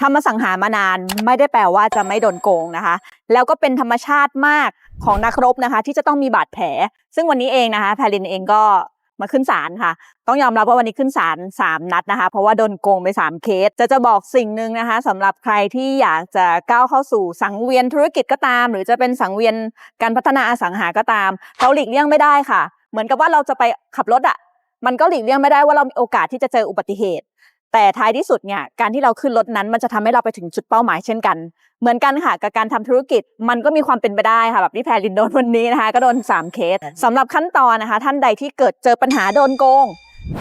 ทำมาสังหารมานานไม่ได้แปลว่าจะไม่โดนโกงนะคะ แล้วก็เป็นธรรมชาติมากของนักรบนะคะ ที่จะต้องมีบาดแผล ซึ่งวันนี้เองนะคะแพรลินเองก็มาขึ้นศาลค่ะ ต้องยอมรับว่าวันนี้ขึ้นศาล3นัดนะคะ เพราะว่าโดนโกงไป 3 เคส จะจะบอกสิ่งหนึ่งนะคะสำหรับใครที่อยากจะก้าวเข้าสู่สังเวียนธุรกิจก็ตาม หรือจะเป็นสังเวียนการพัฒนาอสังหาก็ตามเราหลีกเลี่ยงไม่ได้ค่ะ เหมือนกับว่าเราจะไปขับรถอะมันก็หลีกเลี่ยงไม่ได้ว่าเรามีโอกาสที่จะเจออุบัติเหตุ แต่ท้ายที่สุดเนี่ยการที่เราขึ้นรถนั้นมันจะทำให้เราไปถึงจุดเป้าหมายเช่นกัน เหมือนกันค่ะกับการทำธุรกิจมันก็มีความเป็นไปได้ค่ะแบบที่แพรลินโดนวันนี้นะคะก็โดน 3 เคสสำหรับขั้นตอนนะคะ ท่านใดที่เกิดเจอปัญหาโดนโกง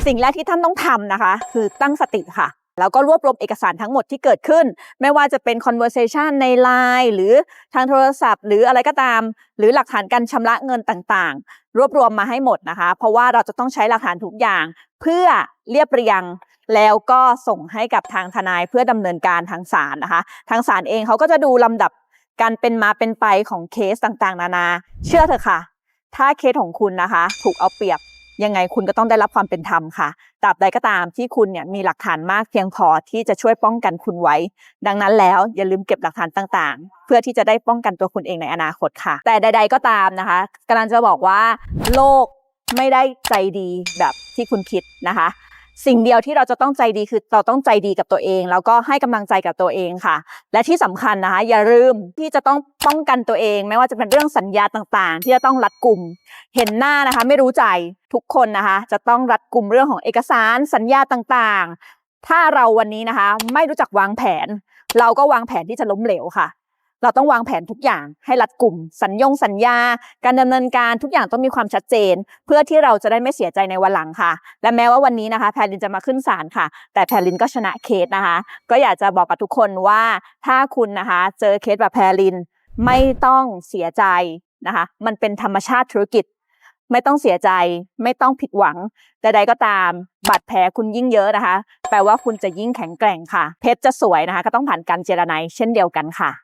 สิ่งแรกที่ท่านต้องทำนะคะ คือตั้งสติค่ะแล้วก็รวบรวมเอกสารทั้งหมดที่เกิดขึ้น ไม่ว่าจะเป็น conversation ใน Line หรือทางโทรศัพท์ หรืออะไรก็ตาม หรือหลักฐานการชำระเงินต่างๆ รวบรวมมาให้หมดนะคะ เพราะว่าเราจะต้องใช้หลักฐานทุกอย่าง เพื่อเรียบเรียง แล้วก็ส่งให้กับทางทนายเพื่อดำเนินการทางศาลนะคะ ทางศาลเองเขาก็จะดูลำดับการเป็นมาเป็นไปของเคสต่างๆ นานา เชื่อเถอะค่ะ ถ้าเคสของคุณนะคะ ถูกเอาเปรียบยังไงคุณก็ต้องได้รับความเป็นธรรมค่ะตราบใดก็ตามที่คุณเนี่ยมีหลักฐานมากเพียงพอที่จะช่วยป้องกันคุณไว้ ดังนั้นแล้วอย่าลืมเก็บหลักฐานต่างๆ เพื่อที่จะได้ป้องกันตัวคุณเองในอนาคตค่ะ แต่ใด ๆก็ตามนะคะกำลังจะบอกว่า โลกไม่ได้ใจดีแบบที่คุณคิดนะคะ สิ่งเดียวที่เราจะต้องใจดีคือเราต้องใจดีกับตัวเอง แล้วก็ให้กำลังใจกับตัวเองค่ะ และที่สำคัญนะคะ อย่าลืมที่จะต้องป้องกันตัวเอง ไม่ว่าจะเป็นเรื่องสัญญาต่างๆ ที่จะต้องรัดกลุ่ม เห็นหน้านะคะ ไม่รู้ใจทุกคนนะคะ จะต้องรัดกลุ่มเรื่องของเอกสารสัญญาต่างๆ ถ้าเราวันนี้นะคะ ไม่รู้จักวางแผน เราก็วางแผนที่จะล้มเหลวค่ะ เราต้องวางแผนทุกอย่างให้รัดกลุ่ม สัญญงสัญญา การดำเนินการทุกอย่างต้องมีความชัดเจน เพื่อที่เราจะได้ไม่เสียใจในวันหลังค่ะ และแม้ว่าวันนี้นะคะ แพรลินจะมาขึ้นศาลค่ะ แต่แพรลินก็ชนะเคสนะคะ ก็อยากจะบอกกับทุกคนว่าถ้าคุณนะคะ เจอเคสแบบแพรลินไม่ต้องเสียใจนะคะ มันเป็นธรรมชาติธุรกิจ ไม่ต้องเสียใจ ไม่ต้องผิดหวังใดๆก็ตามบาดแผลคุณยิ่งเยอะนะคะ แปลว่าคุณจะยิ่งแข็งแกร่งค่ะ เพชรจะสวยนะคะ ก็ต้องผ่านการเจรไนเช่นเดียวกันค่ะ